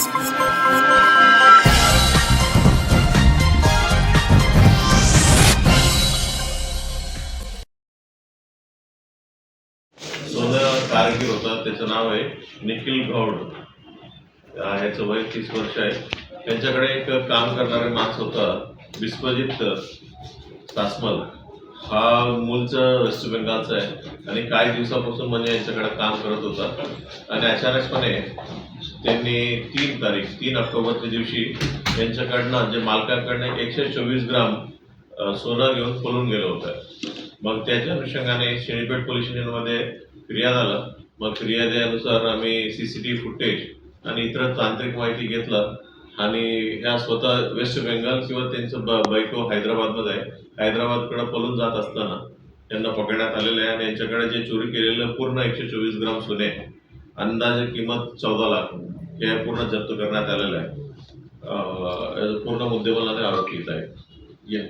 सोनं कारगीर होता त्याचं नाव आहे निखिल गौड. अं, ह्याचं वय तीस वर्ष आहे. त्यांच्याकडे एक काम करणारा माणस होता विश्वजित तासमल हा मूळचा वेस्ट बेंगालचा आहे आणि काही दिवसापासून म्हणजे यांच्याकडे काम करत होता. आणि अचानकपणे त्यांनी तीन तारीख तीन ऑक्टोबरच्या दिवशी यांच्याकडनं जे मालकाकडनं एकशे चोवीस ग्राम सोनं घेऊन पळून गेलं होतं. मग त्याच्या अनुषंगाने शेळीपेठ पोलीस स्टेशनमध्ये फिर्याद आलं. मग फिर्यादेनुसार आम्ही सी सी टी फुटेज आणि इतर तांत्रिक माहिती घेतलं. आणि ह्या स्वतः वेस्ट बेंगाल किंवा त्यांचं ब बायको हैदराबादमध्ये आहे. हैदराबादकडे पळून जात असताना त्यांना पकडण्यात आलेलं आहे आणि यांच्याकडे जे चोरी केलेलं पूर्ण एकशे चोवीस ग्राम सोने आहे. अंदाजे किंमत चौदा लाख हे पूर्ण जप्त करण्यात आलेलं आहे. पूर्ण पूर्ण आरोप आरोपी आहे. ये.